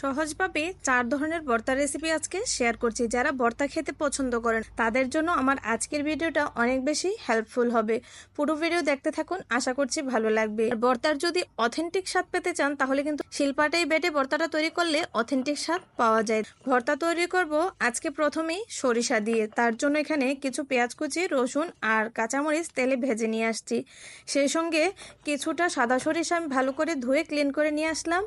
সহজভাবে চার ধরনের ভর্তা রেসিপি আজকে শেয়ার করছি। যারা ভর্তা খেতে পছন্দ করেন, তাদের জন্য আমার আজকের ভিডিওটা অনেক বেশি হেল্পফুল হবে। পুরো ভিডিও দেখতে থাকুন, আশা করছি ভালো লাগবে। ভর্তার যদি অথেন্টিক স্বাদ পেতে চান, তাহলে কিন্তু শিল্পাটাই বেটে ভর্তাটা তৈরি করলে অথেন্টিক স্বাদ পাওয়া যায়। ভর্তা তৈরি করব আজকে প্রথমেই সরিষা দিয়ে। তার জন্য এখানে কিছু পেঁয়াজ কুচি, রসুন আর কাঁচামরিচ তেলে ভেজে নিয়ে আসছি। সেই সঙ্গে কিছুটা সাদা সরিষা আমি ভালো করে ধুয়ে ক্লিন করে নিয়ে আসলাম।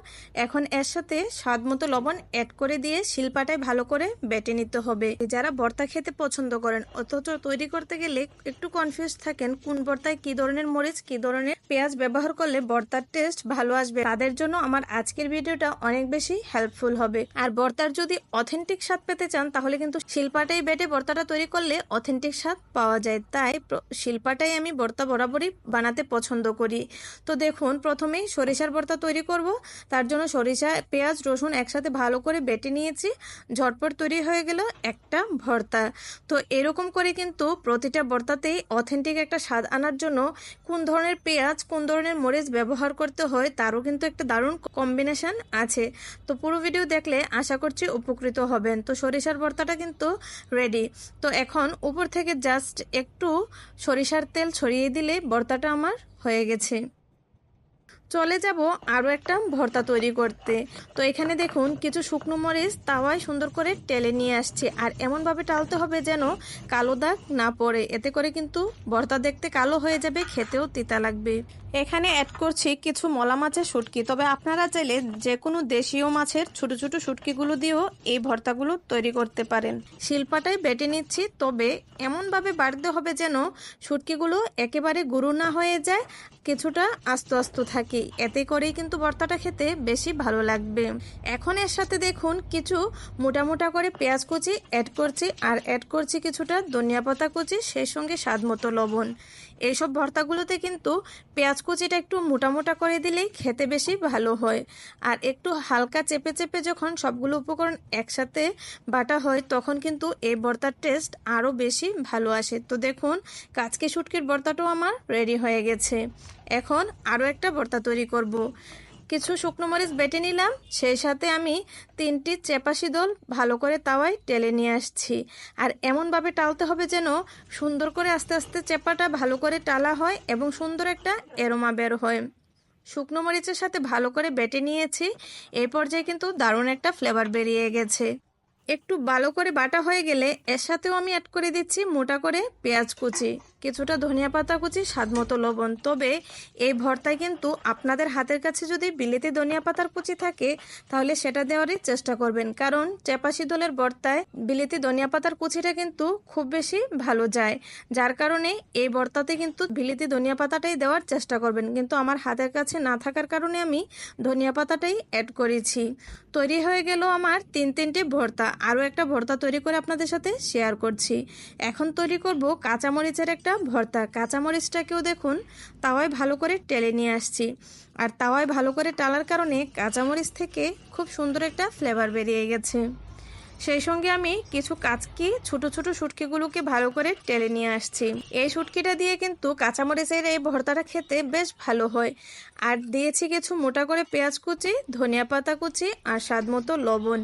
এখন এর সাথে স্বাদ মতো লবণ অ্যাড করে দিয়ে শিলপাটায় ভালো করে বেটে নিতে হবে। যারা ভর্তা খেতে পছন্দ করেন, অথচ তৈরি করতে গেলে একটু কনফিউজ থাকেন, কোন ভর্তায় কি ধরনের মরিচ, কি ধরনের পেঁয়াজ ব্যবহার করলে ভর্তার টেস্ট ভালো আসবে। তাদের জন্য আমার আজকের ভিডিওটা অনেক বেশি হেল্পফুল হবে। আর ভর্তার যদি অথেন্টিক স্বাদ পেতে চান, তাহলে কিন্তু শিলপাটাই বেটে ভর্তাটা তৈরি করলে অথেন্টিক স্বাদ পাওয়া যায়। তাই শিলপাটাই আমি ভর্তা বরাবরই বানাতে পছন্দ করি। তো দেখুন, প্রথমেই সরিষার ভর্তা তৈরি করব। তার জন্য সরিষা, পেঁয়াজ, রসুন একসাথে ভালো করে বেটে নিয়েছি, ঝটপট তৈরি হয়ে গেল একটা ভর্তা। তো এরকম করে কিন্তু প্রতিটা ভর্তাতেই অথেন্টিক একটা স্বাদ আনার জন্য কোন ধরনের পেঁয়াজ, কোন ধরনের মরিচ ব্যবহার করতে হয় তারও কিন্তু একটা দারুণ কম্বিনেশন আছে। তো পুরো ভিডিও দেখলে আশা করছি উপকৃত হবেন। তো সরিষার ভর্তাটা কিন্তু রেডি তো এখন উপর থেকে জাস্ট একটু সরিষার তেল ছড়িয়ে দিলে ভর্তাটা আমার হয়ে গেছে। চলে যাব আরও একটা ভর্তা তৈরি করতে। তো এখানে দেখুন, কিছু শুকনো মরিচ তাওয়ায় সুন্দর করে টেলে নিয়ে আসছে। আর এমনভাবে টালতে হবে যেন কালো দাগ না পড়ে। এতে করে কিন্তু ভর্তা দেখতে কালো হয়ে যাবে, খেতেও তিতা লাগবে। এখানে অ্যাড করছি কিছু মলা মাছের শুটকি। তবে আপনারা চাইলে যে কোনো দেশীয় মাছের ছোট ছোট শুটকিগুলো দিয়েও এই ভর্তাগুলো তৈরি করতে পারেন। শিল্পাটাই বেটে নিচ্ছি। তবে এমনভাবে বাড়তে হবে যেন শুটকিগুলো একেবারে গুঁড়ো না হয়ে যায়, কিছুটা আস্ত আস্ত থাকে। এতে করেই কিন্তু ভর্তাটা খেতে বেশি ভালো লাগবে। এখন এর সাথে দেখুন কিছু মোটা মোটা করে পেঁয়াজ কুচি অ্যাড করছি আর অ্যাড করছি কিছুটা ধনিয়া পাতা কুচি, সেই সঙ্গে স্বাদ মতো লবণ। এইসব ভর্তাগুলোতে কিন্তু পেঁয়াজ কুচিটা একটু মোটা মোটা করে দিলেই খেতে বেশি ভালো হয়। আর একটু হালকা চেপে চেপে যখন সবগুলো উপকরণ একসাথে বাটা হয়, তখন কিন্তু এই ভর্তার টেস্ট আরও বেশি ভালো আসে। তো দেখুন, কাচকি শুটকির ভর্তাটাও আমার রেডি হয়ে গেছে। এখন আরও একটা ভর্তা তৈরি করব। কিছু শুকনো মরিচ বেটে নিলাম, সেই সাথে আমি তিনটি চেপাশি দল ভালো করে তাওয়ায় টেলে নিয়ে আসছি। আর এমনভাবে টালতে হবে যেন সুন্দর করে আস্তে আস্তে চেপাটা ভালো করে টালা হয় এবং সুন্দর একটা এরোমা বের হয়। শুকনো মরিচের সাথে ভালো করে বেটে নিয়েছি এই পর্যায়ে কিন্তু দারুণ একটা ফ্লেভার বেরিয়ে গেছে। একটু ভালো করে বাটা হয়ে গেলে এর সাথেও আমি অ্যাড করে দিচ্ছি মোটা করে পেঁয়াজ কুচি, কিছুটা ধনিয়া পাতা কুচি, স্বাদ মতো লবণ। তবে এই ভর্তায় কিন্তু আপনাদের হাতের কাছে যদি বিলেতি ধনিয়া পাতার কুচি থাকে, তাহলে সেটা দেওয়ারই চেষ্টা করবেন। কারণ চেপাশি দলের ভর্তায় বিলেতি ধনিয়া পাতার কুচিটা কিন্তু খুব বেশি ভালো যায়। যার কারণে এই ভর্তাতে কিন্তু বিলেতি ধনিয়া পাতাটাই দেওয়ার চেষ্টা করবেন। কিন্তু আমার হাতের কাছে না থাকার কারণে আমি ধনিয়া পাতাটাই অ্যাড করেছি। তৈরি হয়ে গেল আমার তিন তিনটে ভর্তা। আরও একটা ভর্তা তৈরি করে আপনাদের সাথে শেয়ার করছি। এখন তৈরি করব কাঁচামরিচের একটা ভর্তা। কাঁচামরিচটাকেও দেখুন, তাওয়ায় ভালো করে টেলে নিয়ে আসছি। আর তাওয়ায় ভালো করে টালার কারণে কাঁচামরিচ থেকে খুব সুন্দর একটা ফ্লেভার বেরিয়ে গেছে। সেই সঙ্গে আমি কিছু কাচকি, ছোট ছোট শুটকিগুলোকে ভালো করে টেলে নিয়ে আসছি। এই শুটকিটা দিয়ে কিন্তু কাঁচামরিচের এই ভর্তাটা খেতে বেশ ভালো হয়। আর দিয়েছি কিছু মোটা করে পেঁয়াজ কুচি, ধনিয়া পাতা কুচি আর স্বাদ মতো লবণ।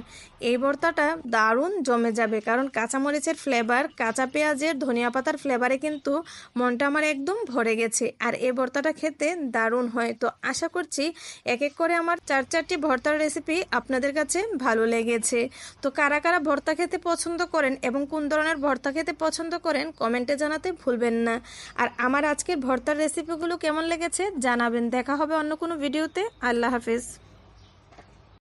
এই ভর্তাটা দারুণ জমে যাবে, কারণ কাঁচামরিচের ফ্লেভার কাঁচা পেঁয়াজের ধনিয়া পাতার ফ্লেভারে কিন্তু মনটা আমার একদম ভরে গেছে। আর এই ভর্তাটা খেতে দারুণ হয়। তো আশা করছি এক এক করে আমার চার চারটি ভর্তার রেসিপি আপনাদের কাছে ভালো লেগেছে। তো কারা কারা ভর্তা খেতে পছন্দ করেন এবং কোন ধরনের ভর্তা খেতে পছন্দ করেন, কমেন্টে জানাতে ভুলবেন না। আর আমার আজকের ভর্তার রেসিপিগুলো কেমন লেগেছে জানাবেন। দেখা হবে অন্য কোনো ভিডিওতে আল্লাহ হাফিজ।